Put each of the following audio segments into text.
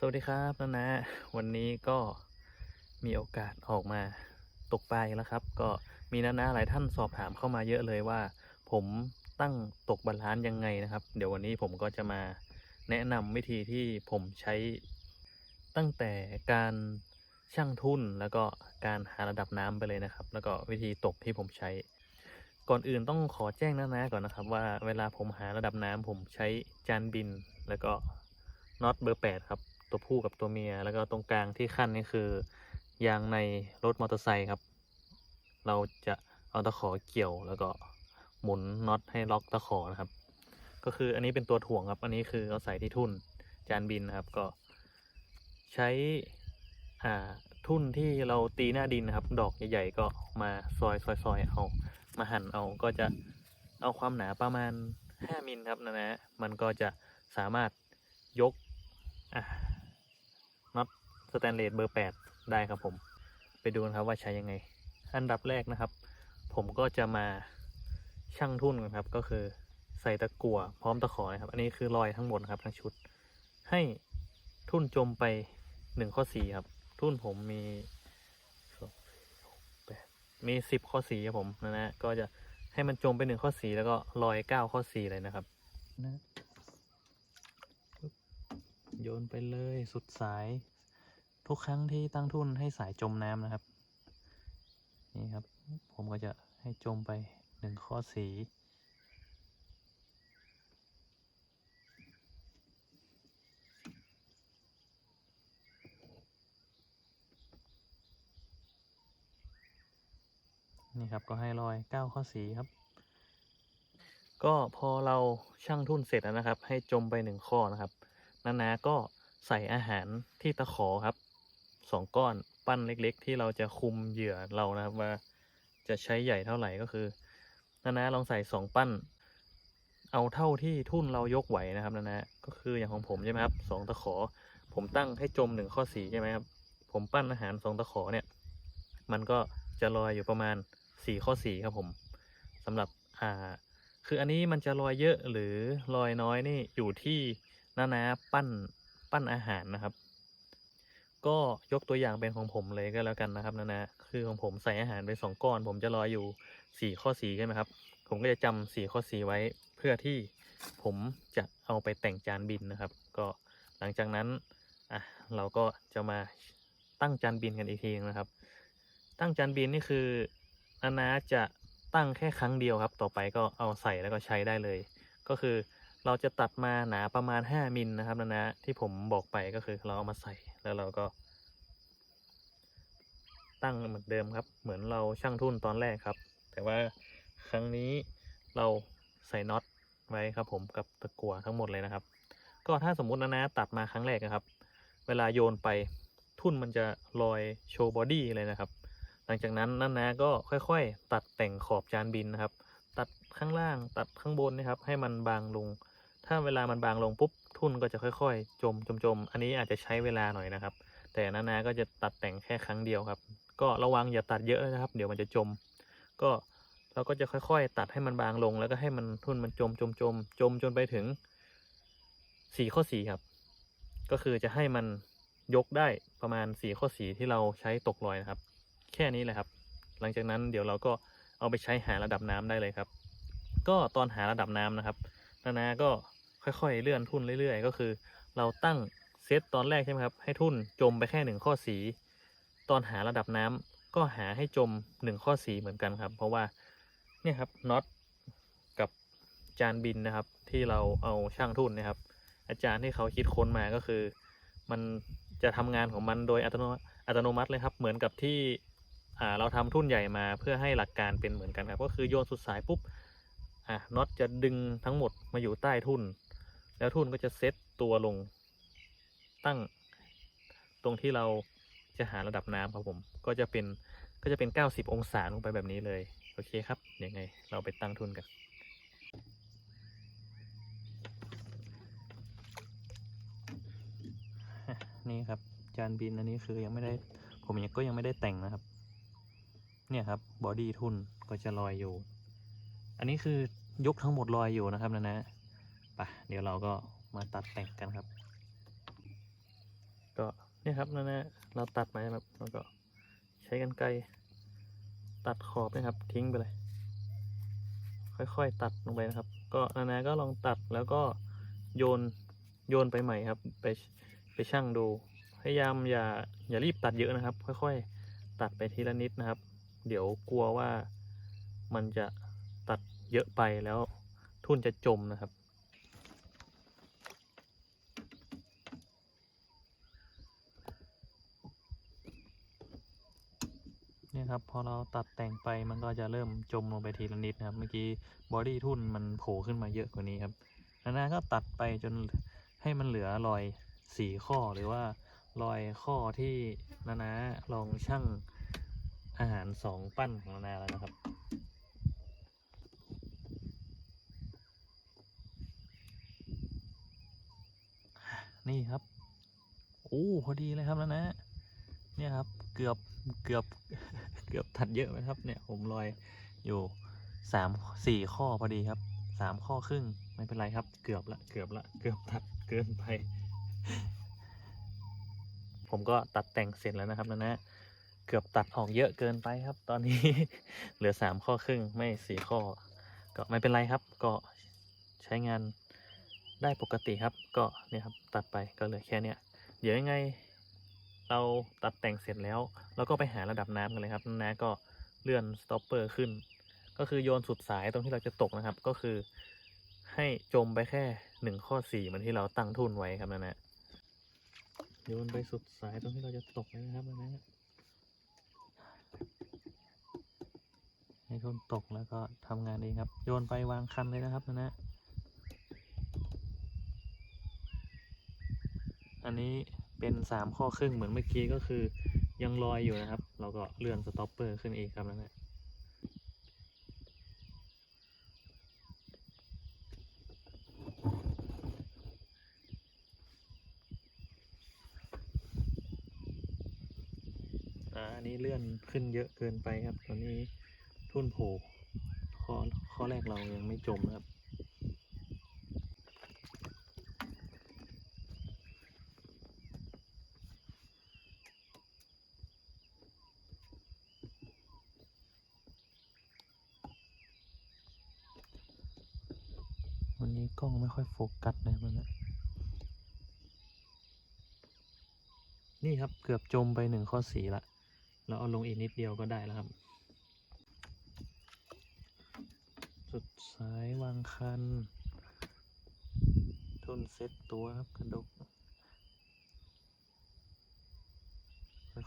สวัสดีครับนานะ วันนี้ก็มีโอกาสออกมาตกปลาอีกแล้วครับ ก็มีนานะหลายท่านสอบถามเข้ามาเยอะเลยว่า ผมตั้งตกบาลานซ์ยังไงนะครับ เดี๋ยววันนี้ผมก็จะมาแนะนำวิธีที่ผมใช้ตั้งแต่การช่างทุ่นแล้วก็การหาระดับน้ำไปเลยนะครับ แล้วก็วิธีตกที่ผมใช้ ก่อนอื่นต้องขอแจ้งนะนะก่อนนะครับ ว่าเวลาผมหาระดับน้ำผมใช้จานบิน แล้วก็น็อตเบอร์แปดครับ ตัวผู้กับตัวเมีย แล้วก็ตรงกลางที่ขั้นนี่คือยางในรถมอเตอร์ไซค์ครับ เราจะเอาตะขอเกี่ยวแล้วก็หมุนน็อตให้ล็อกตะขอนะครับ ก็คืออันนี้เป็นตัวถ่วงครับ อันนี้คือเอาใส่ที่ทุ่นจานบินนะครับ ก็ใช้อ่าทุ่นที่เราตีหน้าดินนะครับ ดอกใหญ่ๆก็มาซอยซอยซอยเอามาหั่นเอาก็จะเอาความหนาประมาณ 5มิลครับนะนะมันก็จะสามารถยกอะน็อต สแตนเลสเบอร์ 8 ได้ครับผม ไปดูกันครับว่าใช้ยังไง อันดับแรกนะครับ ผมก็จะมาชั่งทุ่นกันครับ ก็คือใส่ตะกั่วพร้อมตะขอนะครับ อันนี้คือรอยทั้งหมดนะครับทั้งชุด ให้ทุ่นจมไปหนึ่งข้อสี่ครับ ทุ่นผมมีสองสี่หกแปดมีสิบข้อสี่ครับผมนะนะก็จะให้มันจมไปหนึ่งข้อสี่แล้วก็รอยเก้าข้อสี่เลยนะครับนะปึ๊บโยนไปเลยสุดสาย ทุกครั้งที่ตั้งทุ่นให้สายจมน้ำนะครับ นี่ครับ ผมก็จะให้จมไปหนึ่งข้อสีนี่ครับก็ให้รอยเก้าข้อสีครับ ก็พอเราช่างทุ่นเสร็จแล้วนะครับ ให้จมไปหนึ่งข้อนะครับ นานาก็ใส่อาหารที่ตะขอครับ สองก้อนปั้นเล็ก ๆ ที่เราจะคุมเหยื่อเรานะครับว่าจะใช้ใหญ่เท่าไหร่ก็คือนานาลองใส่สองปั้น เอาเท่าที่ทุ่นเรายกไหวนะครับนานาก็คืออย่างของผมใช่ไหมครับสองตะขอ ผมตั้งให้จมหนึ่งข้อสีใช่ไหมครับผมปั้นอาหารสองตะขอเนี่ย มันก็จะลอยอยู่ประมาณสี่ข้อสี่ครับผมสำหรับอ่าคืออันนี้มันจะลอยเยอะหรือลอยน้อยนี่อยู่ที่นานาปั้นปั้นอาหารนะครับ ก็ยกตัวอย่างเป็นของผมเลยก็แล้วกันนะครับนานาคือของผมใส่อาหารไปสองก้อน ผมจะลอยอยู่สี่ข้อสีใช่ไหมครับ ผมก็จะจำสี่ข้อสีไว้เพื่อที่ผมจะเอาไปแต่งจานบินนะครับ ก็หลังจากนั้นอะเราก็จะมาตั้งจานบินกันอีกทีนึงนะครับ ตั้งจานบินนี่คือนานาจะตั้งแค่ครั้งเดียวครับ ต่อไปก็เอาใส่แล้วก็ใช้ได้เลย ก็คือเราจะตัดมาหนาประมาณ 5มิลนะครับนานาที่ผมบอกไปก็คือเราเอามาใส่แล้วเราก็ ตั้งเหมือนเดิมครับ เหมือนเราช่างทุ่นตอนแรกครับ แต่ว่าครั้งนี้เราใส่น็อตไว้ครับ ผมกับตะกั่วทั้งหมดเลยนะครับ ก็ถ้าสมมุตินานาตัดมาครั้งแรกนะครับ เวลาโยนไปทุ่นมันจะลอยโชว์บอดี้เลยนะครับ หลังจากนั้นนั่นนะก็ค่อยๆ ตัดแต่งขอบจานบินนะครับ ตัดข้างล่างตัดข้างบนนะครับ ให้มันบางลง ถ้าเวลามันบางลงปุ๊บ ทุ่นก็จะค่อยๆ จมจมจมอันนี้อาจจะใช้เวลาหน่อยนะครับ แต่นานาก็จะตัดแต่งแค่ครั้งเดียวครับ ก็ระวังอย่าตัดเยอะนะครับ เดี๋ยวมันจะจม ก็เราก็จะค่อยๆ ตัดให้มันบางลง แล้วก็ให้มันทุ่นมันจมจมจมจมจนไปถึงสี่ข้อสี่ครับ ก็คือจะให้มันยกได้ประมาณสี่ข้อสีที่เราใช้ตกลอยนะครับ แค่นี้แหละครับ หลังจากนั้นเดี๋ยวเราก็เอาไปใช้หาระดับน้ำได้เลยครับ ก็ตอนหาระดับน้ำนะครับนานาก็ ค่อยๆ เลื่อนทุ่นเรื่อยๆ ก็คือ เราตั้งเซตตอนแรกใช่ไหมครับ ให้ทุ่นจมไปแค่หนึ่งข้อสี ตอนหาระดับน้ำก็หาให้จมหนึ่งข้อสีเหมือนกันครับ เพราะว่าเนี่ยครับน็อตกับจานบินนะครับ ที่เราเอาช่างทุ่นนะครับ อาจารย์ที่เขาคิดค้นมาก็คือ มันจะทำงานของมันโดยอัตโนอัตโนมัติเลยครับ เหมือนกับที่เราทำทุ่นใหญ่มาเพื่อให้หลักการเป็นเหมือนกันครับ ก็คือโยนสุดสายปุ๊บอะน็อตจะดึงทั้งหมดมาอยู่ใต้ทุ่น แล้วทุ่นก็จะเซตตัวลงตั้งตรงที่เราจะหาระดับน้ำครับผม ก็จะเป็นก็จะเป็น 90 องศาลงไปแบบนี้เลย โอเคครับยังไงเราไปตั้งทุ่นกัน นี่ครับ จานบินอันนี้คือยังไม่ได้ ผมยังก็ยังไม่ได้แต่งนะครับ เนี่ยครับบอดี้ทุ่นก็จะลอยอยู่ อันนี้คือยกทั้งหมดลอยอยู่นะครับนะนะ ปะเดี๋ยวเราก็มาตัดแต่งกันครับ ก็เนี่ยครับนั่นนะเราตัดมาครับแล้วก็ใช้กันไกรตัดขอบนะครับ ทิ้งไปเลย ค่อยๆตัดลงไปนะครับ ก็นานาก็ลองตัดแล้วก็โยนโยนไปใหม่ครับ ไปไปชั่งดู พยายามอย่าอย่ารีบตัดเยอะนะครับ ค่อยๆ ตัดไปทีละนิดนะครับ เดี๋ยวกลัวว่ามันจะตัดเยอะไปแล้วทุ่นจะจมนะครับ นี่ยครับพอเราตัดแต่งไปมันก็จะเริ่มจมลงไปทีละนิดนะครับ เมื่อกี้บอดี้ทุ่นมันโผล่ขึ้นมาเยอะกว่านี้ครับนานาก็ตัดไปจนให้มันเหลือรอยสี่ข้อหรือว่ารอยข้อที่นานาลองชั่งอาหารสองปั้นของนานาแล้วนะครับนี่ครับ โอ้ พอดีเลยครับนานาเนี่ยครับ เกือบ เกือบ เกือบตัดเยอะไหมครับเนี่ยผมรอยอยู่สามสี่ข้อพอดีครับสามข้อครึ่งไม่เป็นไรครับ เกือบละเกือบละเกือบตัดเกินไป ผมก็ตัดแต่งเสร็จแล้วนะครับนะนะเกือบตัดออกเยอะเกินไปครับ ตอนนี้เหลือสามข้อครึ่งไม่สี่ข้อ ก็ไม่เป็นไรครับ ก็ใช้งานได้ปกติครับ ก็เนี่ยครับตัดไปก็เหลือแค่เนี้ยเดี๋ยวยังไง เราตัดแต่งเสร็จแล้วเราก็ไปหาระดับน้ำกันเลยครับนะก็เลื่อนสต็อปเปอร์ขึ้น ก็คือโยนสุดสายตรงที่เราจะตกนะครับ ก็คือให้จมไปแค่หนึ่งข้อสี่เหมือนที่เราตั้งทุนไว้ครับนะนะโยนไปสุดสายตรงที่เราจะตกเลยนะครับนะนะให้ทุนตกแล้วก็ทำงานเองครับ โยนไปวางคันเลยนะครับนะนะอันนี้ เป็นสามข้อครึ่งเหมือนเมื่อกี้ก็คือยังลอยอยู่นะครับ เราก็เลื่อนสต็อปเปอร์ขึ้นอีกครับแล้วนะอ่าอันนี้เลื่อนขึ้นเยอะเกินไปครับ ตอนนี้ทุ่นโผล่ข้อข้อแรกเรายังไม่จมนะครับ วันนี้กล้องไม่ค่อยโฟกัสนะมันนะนี่ครับเกือบจมไปหนึ่งข้อสีละเราเอาลงอีกนิดเดียวก็ได้แล้วครับ สุดสายวางคัน ทุนเซ็ตตัวครับกระดก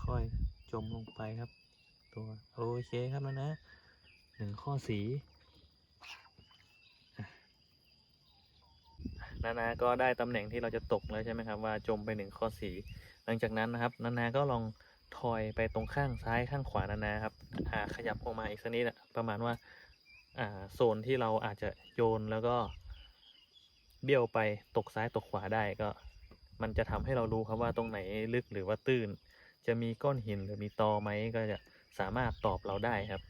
ค่อยๆจมลงไปครับ ตัว โอเคครับแล้วนะหนึ่งข้อสี นานาก็ได้ตำแหน่งที่เราจะตกแล้วใช่ไหมครับว่าจมไปหนึ่งข้อสีหลังจากนั้นนะครับ นานาก็ลองทอยไปตรงข้างซ้ายข้างขวานานาครับอ่าขยับออกมาอีกสักนิดอะประมาณว่าอ่าโซนที่เราอาจจะโยนแล้วก็เบี้ยวไปตกซ้ายตกขวาได้ก็ มันจะทำให้เรารู้ครับว่าตรงไหนลึกหรือว่าตื้น จะมีก้อนหินหรือมีตอไหมก็จะสามารถตอบเราได้ครับ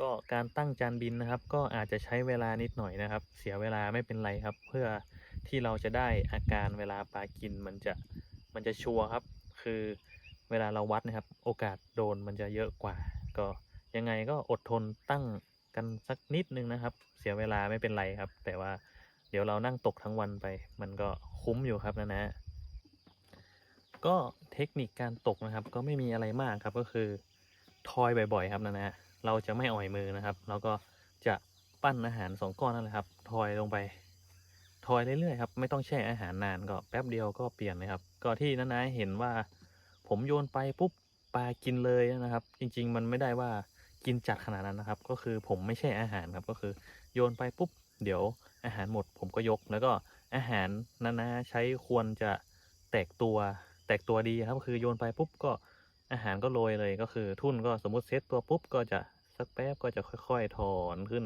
ก็การตั้งจานบินนะครับ ก็อาจจะใช้เวลานิดหน่อยนะครับ เสียเวลาไม่เป็นไรครับ เพื่อที่เราจะได้อาการเวลาปลากินมันจะมันจะชัวร์ครับ คือเวลาเราวัดนะครับ โอกาสโดนมันจะเยอะกว่า ก็ยังไงก็อดทนตั้งกันสักนิดนึงนะครับ เสียเวลาไม่เป็นไรครับ แต่ว่าเดี๋ยวเรานั่งตกทั้งวันไป มันก็คุ้มอยู่ครับนะนะก็เทคนิคการตกนะครับ ก็ไม่มีอะไรมากครับก็คือทอยบ่อย ๆ ครับนะนะ เราจะไม่อ่อยมือนะครับ เราก็จะปั้นอาหารสองก้อนนั่นแหละครับทอยลงไปทอยเรื่อยๆครับไม่ต้องแช่อาหารนานก็แป๊บเดียวก็เปลี่ยนเลยครับ ก็ที่น้านาเห็นว่า ผมโยนไปปุ๊บปลากินเลยนะครับ จริง ๆ มันไม่ได้ว่ากินจัดขนาดนั้นนะครับ ก็คือผมไม่แช่อาหารครับก็คือโยนไปปุ๊บเดี๋ยวอาหารหมดผมก็ยก แล้วก็อาหารนานาใช้ควรจะแตกตัวแตกตัวดีครับ คือโยนไปปุ๊บก็ อาหารก็โรยเลยก็คือทุ่นก็สมมติเซตตัวปุ๊บก็จะสักแป๊บก็จะค่อยๆ ถอนขึ้น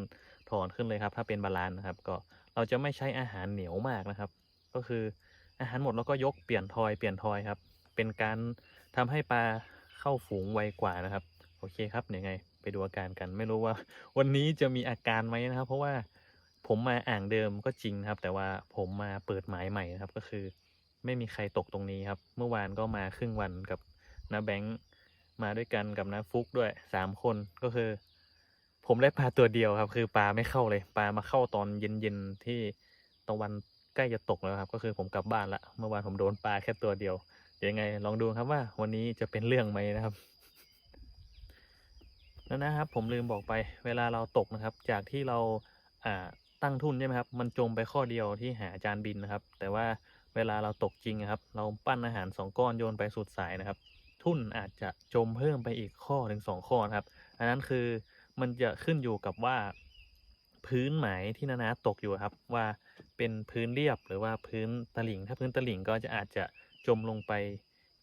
ถอนขึ้นเลยครับ ถ้าเป็นบาลานซ์นะครับ ก็เราจะไม่ใช้อาหารเหนียวมากนะครับ ก็คืออาหารหมดแล้วก็ยกเปลี่ยนทอยเปลี่ยนทอยครับ เป็นการทำให้ปลาเข้าฝูงไวกว่านะครับ โอเคครับยังไง ไปดูอาการกัน ไม่รู้ว่า วันนี้จะมีอาการไหมนะครับ เพราะว่าผมมาอ่างเดิมก็จริงครับ แต่ว่าผมมาเปิดหมายใหม่นะครับ ก็คือ ไม่มีใครตกตรงนี้ครับ เมื่อวานก็มาครึ่งวันกับ น้าแบงค์มาด้วยกันกับน้าฟุกด้วยสามคนก็คือ ผมได้ปลาตัวเดียวครับ คือปลาไม่เข้าเลยปลามาเข้าตอนเย็นๆที่ตะวันใกล้จะตกแล้วครับ ก็คือผมกลับบ้านละเมื่อวานผมโดนปลาแค่ตัวเดียวเดี๋ยวยังไง ลองดูครับว่า วันนี้จะเป็นเรื่องไหมนะครับแล้วนะครับ ผมลืมบอกไปเวลาเราตกนะครับ จากที่เราอ่าตั้งทุนใช่ไหมครับ มันจมไปข้อเดียวที่หาจานบินนะครับ แต่ว่าเวลาเราตกจริงอะครับ เราปั้นอาหารสองก้อนโยนไปสุดสายนะครับ ทุนอาจจะจมเพิ่มไปอีกข้อถึงสองข้อนะครับ อันนั้นคือมันจะขึ้นอยู่กับว่าพื้นหมายที่นานาตกอยู่ครับ ว่าเป็นพื้นเรียบหรือว่าพื้นตลิ่ง ถ้าพื้นตลิ่งก็จะอาจจะจมลงไป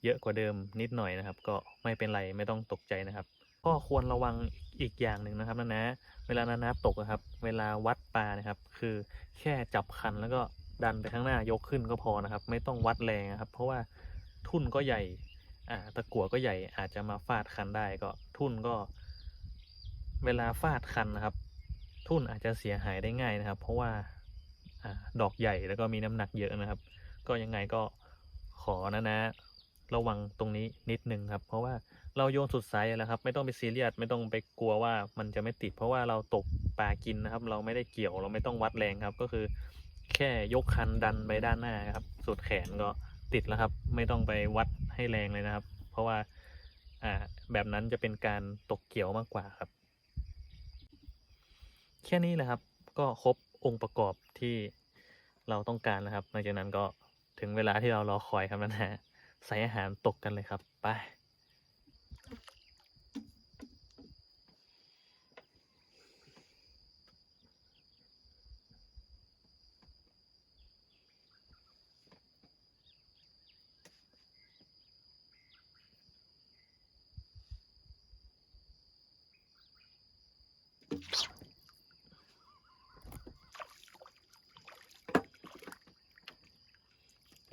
เยอะกว่าเดิมนิดหน่อยนะครับ ก็ไม่เป็นไรไม่ต้องตกใจนะครับ ก็ควรระวังอีกอย่างหนึ่งนะครับนานาเวลานานาตกอะครับ เวลาวัดปลานะครับ คือแค่จับคันแล้วก็ดันไปข้างหน้ายกขึ้นก็พอนะครับ ไม่ต้องวัดแรงนะครับ เพราะว่าทุ่นก็ใหญ่ อ่าตะกั่วก็ใหญ่อาจจะมาฟาดคันได้ก็ทุ่นก็ เวลาฟาดคันนะครับ ทุ่นอาจจะเสียหายได้ง่ายนะครับ เพราะว่าอดอกใหญ่แล้วก็มีน้ำหนักเยอะนะครับ ก็ยังไงก็ขอนะนะ ระวังตรงนี้นิดนึงครับ เพราะว่าเราโยนสุดสายแล้วครับ ไม่ต้องไปซีเรียสไม่ต้องไปกลัวว่ามันจะไม่ติด เพราะว่าเราตกปลากินนะครับ เราไม่ได้เกี่ยวเราไม่ต้องวัดแรงครับ ก็คือ แค่ยกคันดันไปด้านหน้าครับ สุดแขนก็ติดแล้วครับ ไม่ต้องไปวัด ให้แรงเลยนะครับ เพราะว่าอ่าแบบนั้นจะเป็นการตกเกี่ยวมากกว่าครับ แค่นี้แหละครับ ก็ครบองค์ประกอบที่เราต้องการนะครับหลังจากนั้นก็ถึงเวลาที่เรารอคอยครับนะฮะใส่อาหารตกกันเลยครับไป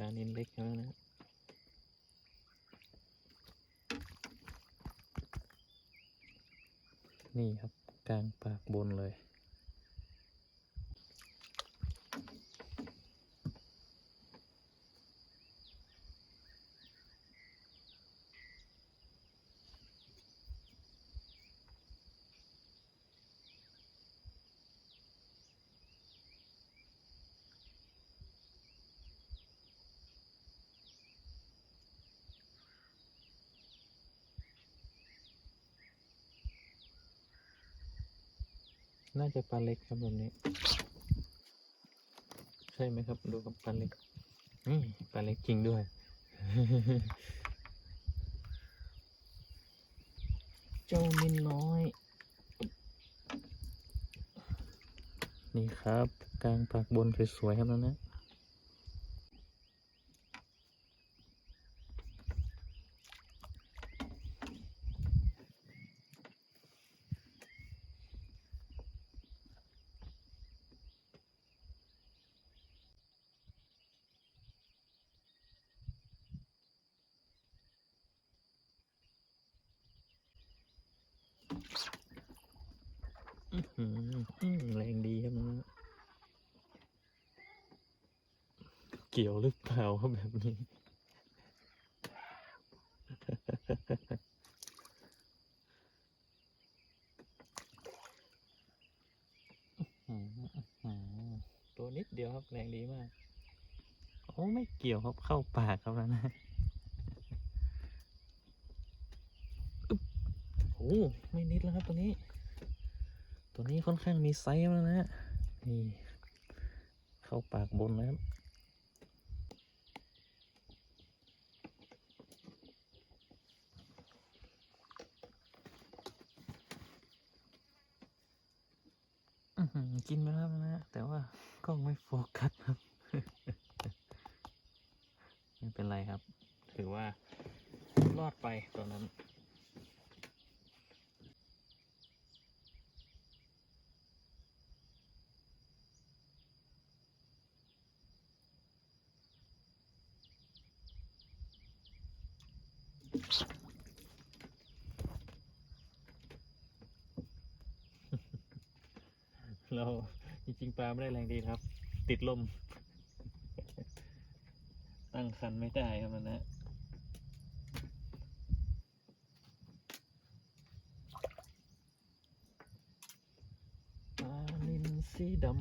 เลานินเล็กแล้วนะนี่ครับกลางปากบนเลย น่าจะปลาเล็กครับแบบนี้ ใช่ไหมครับ ดูกับปลาเล็กนี่ปลาเล็กจริงด้วย เจ้ามินน้อย นี่ครับ กลางปากบนสวยๆครับนั่นนะ อื้อหืออื้อแรงดีครับมันเกี่ยวหรือเปล่าครับแบบนี้ ตัวนิดเดียวครับแรงดีมาก โอ้ไม่เกี่ยวครับเข้าปากครับนะนะโอ้ไม่นิดแล้วครับตัวนี้ ตัวนี้ค่อนข้างมีไซส์แล้วนะนี่เข้าปากบนนะครับ อื้อหือ กินไปแล้วนะ แต่ว่ากล้องไม่โฟกัสครับ ไม่เป็นไรครับ ถือว่ารอดไปตัวนั้น เราจริงๆปลาไม่ได้แรงดีครับ ติดลม ตั้งคันไม่ได้ครับมันนะ ปลานินสีดำ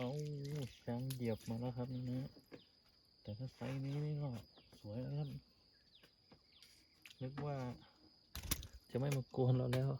เอาช้างเหยียบ มาแล้วครับนี่นะแต่ถ้าไซส์นี้นี่ก็สวยแล้วครับนึกว่าจะไม่มากวนเราแล้ว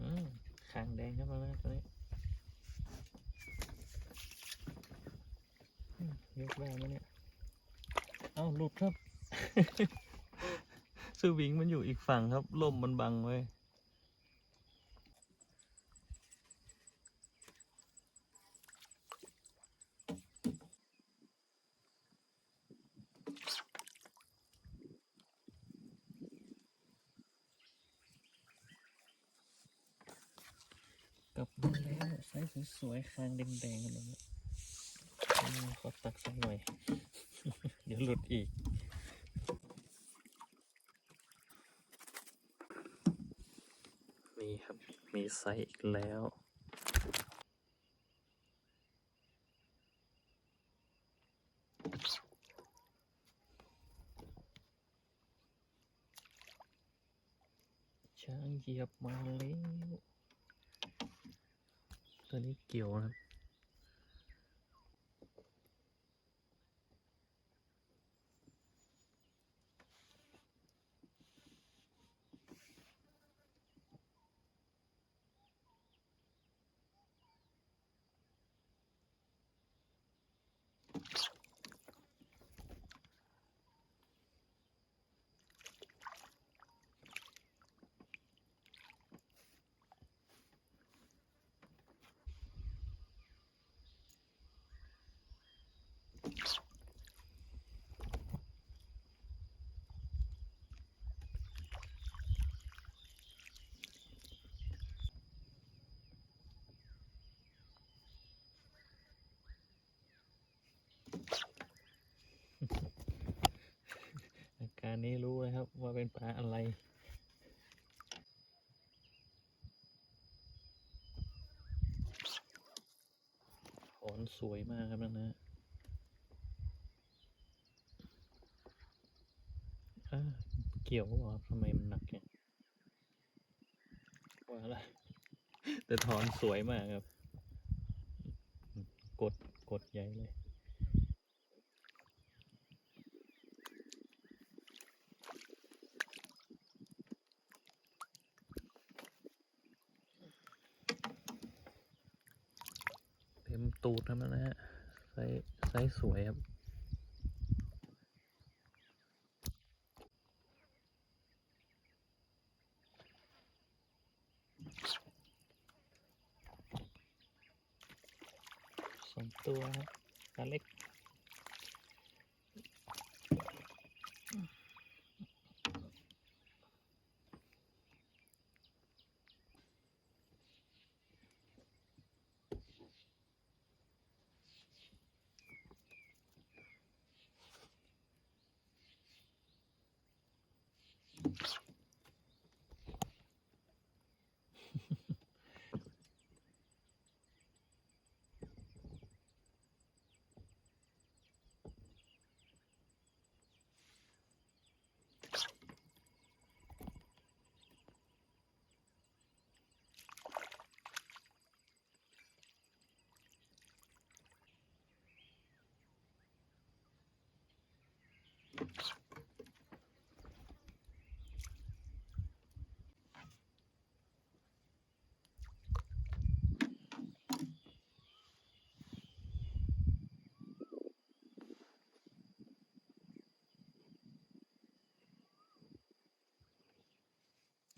อืมคางแดงขึ้นมาแล้วตอนนี้ยกแรงมาเนี่ย เอ้าหลุดครับ สวิงมันอยู่อีกฝั่งครับลมมันบังไว้ กลับมาแล้วไซ สวยคางแดงๆกันเลยขอตักสักหน่อย เดี๋ยวหลุดอีกนี่ครับ มีไซส์อีกแล้วช้างเหยียบมาแล้ว ตัวนี้เกี่ยวนะครับ อาการนี้รู้เลยครับว่าเป็นปลาอะไร ขอนสวยมากครับนะนะเกี่ยวก็บอกทำไมมันหนักเนี่ยว่าอะไรแต่ถอนสวยมากครับ กด กดใหญ่เลย ตูดทั้งนั้นนะฮะไซส์ไซส์สวยครับ เอ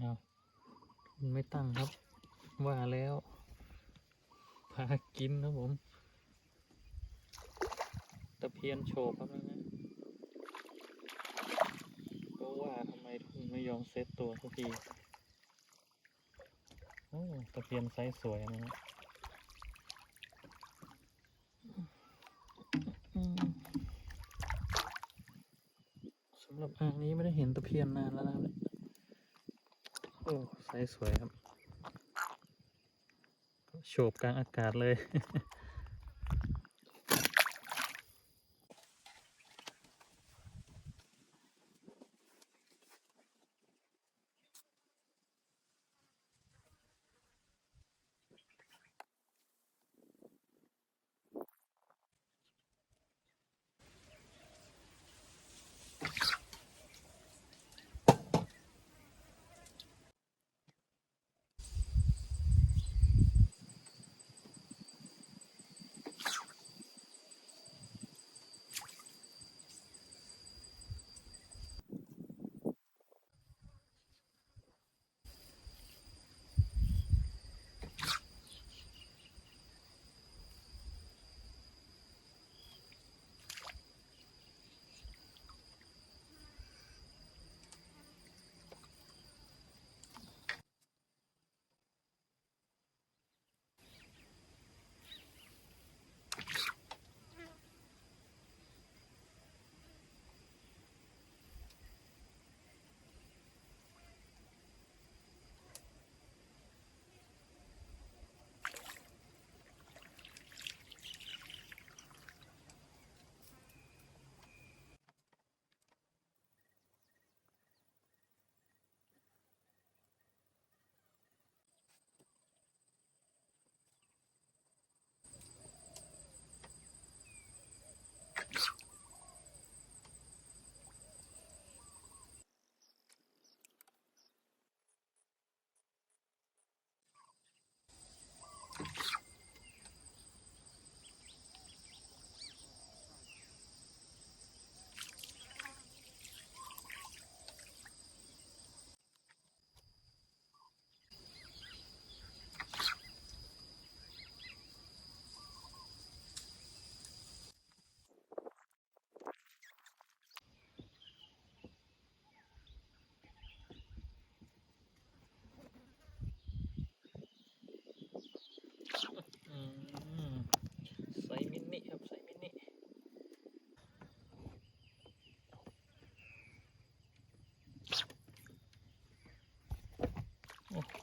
ามันไม่ตั้งครับ ว่าแล้วพากินครับผม ตะเพียนโฉบครับนะนะก็ ว่าทำไมทุนไม่ยอมเซตตัวสักทีโอ้ตะเพียนไซส์สวยนะฮะสำหรับอ่างนี้ไม่ได้เห็นตะเพียนนานแล้วนะโอ้ไซส์สวยครับ โฉบกลางอากาศเลย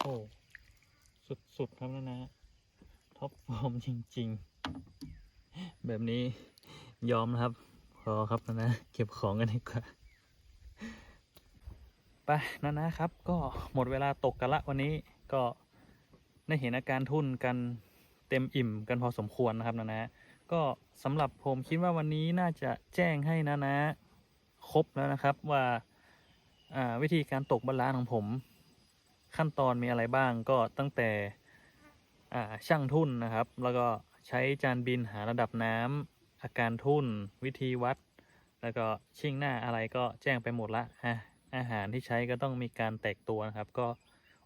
ห สุด ๆ ครับนะนะ ท็อปฟอร์มจริง ๆ แบบนี้ยอมนะครับ พอครับนะนะเก็บของกันดีกว่าไปนะนะครับ ก็หมดเวลาตกกันละวันนี้ก็ได้เห็นอาการทุ่นกันเต็มอิ่มกันพอสมควรนะครับนะนะก็สำหรับผมคิดว่าวันนี้น่าจะแจ้งให้นะนะ ครบแล้วนะครับว่าวิธีการตกบาลานซ์ของผม ขั้นตอนมีอะไรบ้างก็ตั้งแต่ช่างทุ่นนะครับ แล้วก็ใช้จานบินหาระดับน้ำอาการทุ่น วิธีวัด แล้วก็ชิ่งหน้าอะไรก็แจ้งไปหมดละอะอาหารที่ใช้ก็ต้องมีการแตกตัวนะครับ ก็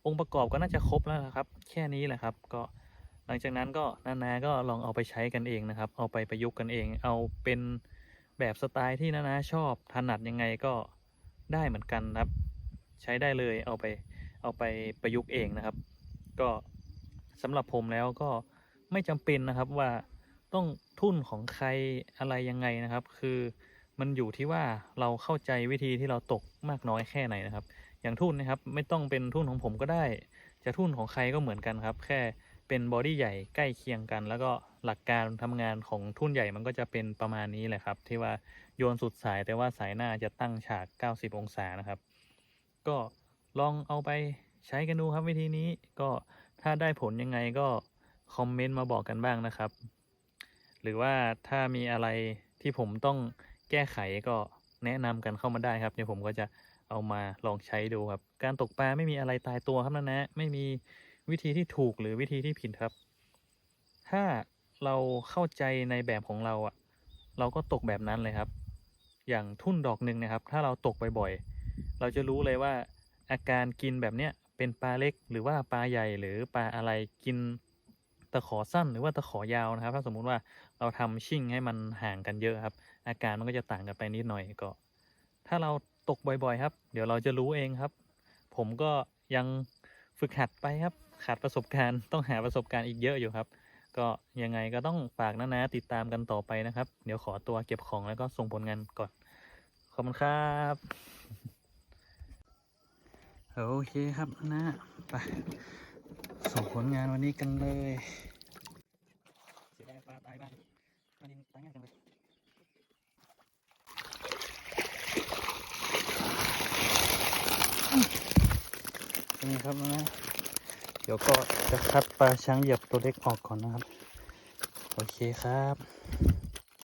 องค์ประกอบก็น่าจะครบแล้วนะครับ แค่นี้แหละครับก็หลังจากนั้นก็นานาก็ลองเอาไปใช้กันเองนะครับ เอาไปประยุกต์กันเอง เอาเป็นแบบสไตล์ที่นานาชอบถนัดยังไงก็ได้เหมือนกันครับ ใช้ได้เลยเอาไป เอาไปประยุกต์เองนะครับ ก็สำหรับผมแล้วก็ไม่จำเป็นนะครับว่าต้องทุ่นของใครอะไรยังไงนะครับ คือมันอยู่ที่ว่าเราเข้าใจวิธีที่เราตกมากน้อยแค่ไหนนะครับ อย่างทุ่นนะครับไม่ต้องเป็นทุ่นของผมก็ได้ จะทุ่นของใครก็เหมือนกันครับ แค่เป็นบอดี้ใหญ่ใกล้เคียงกัน แล้วก็หลักการทำงานของทุ่นใหญ่มันก็จะเป็นประมาณนี้แหละครับ ที่ว่าโยนสุดสายแต่ว่าสายหน้าจะตั้งฉาก 90 องศานะครับ ก็ ลองเอาไปใช้กันดูครับวิธีนี้ก็ถ้าได้ผลยังไงก็คอมเมนต์มาบอกกันบ้างนะครับ หรือว่าถ้ามีอะไรที่ผมต้องแก้ไขก็แนะนำกันเข้ามาได้ครับเดี๋ยวผมก็จะเอามาลองใช้ดูครับ การตกปลาไม่มีอะไรตายตัวครับนะนะไม่มีวิธีที่ถูกหรือวิธีที่ผิดครับ ถ้าเราเข้าใจในแบบของเราอะเราก็ตกแบบนั้นเลยครับ อย่างทุ่นดอกหนึ่งนะครับ ถ้าเราตกบ่อยๆเราจะรู้เลยว่า อาการกินแบบเนี้ยเป็นปลาเล็กหรือว่าปลาใหญ่หรือปลาอะไรกินตะขอสั้นหรือว่าตะขอยาวนะครับ ถ้าสมมุติว่าเราทำชิ่งให้มันห่างกันเยอะครับ อาการมันก็จะต่างกันไปนิดหน่อยก็ ถ้าเราตกบ่อยๆ ครับ เดี๋ยวเราจะรู้เองครับ ผมก็ยังฝึกหัดไปครับ ขาดประสบการณ์ต้องหาประสบการณ์อีกเยอะอยู่ครับ ก็ยังไงก็ต้องฝากนะนะติดตามกันต่อไปนะครับ เดี๋ยวขอตัวเก็บของแล้วก็ส่งผลงานก่อนขอบคุณครับ โอเคครับนะไปส่งผลงานวันนี้กันเลยเสียดายปลาตายบ้างวันนี้ตายง่ายจังเลยนี่ครับนะเดี๋ยวก็จะคัดปลาช้างเหยียบตัวเล็กออกก่อนนะครับ โอเคครับ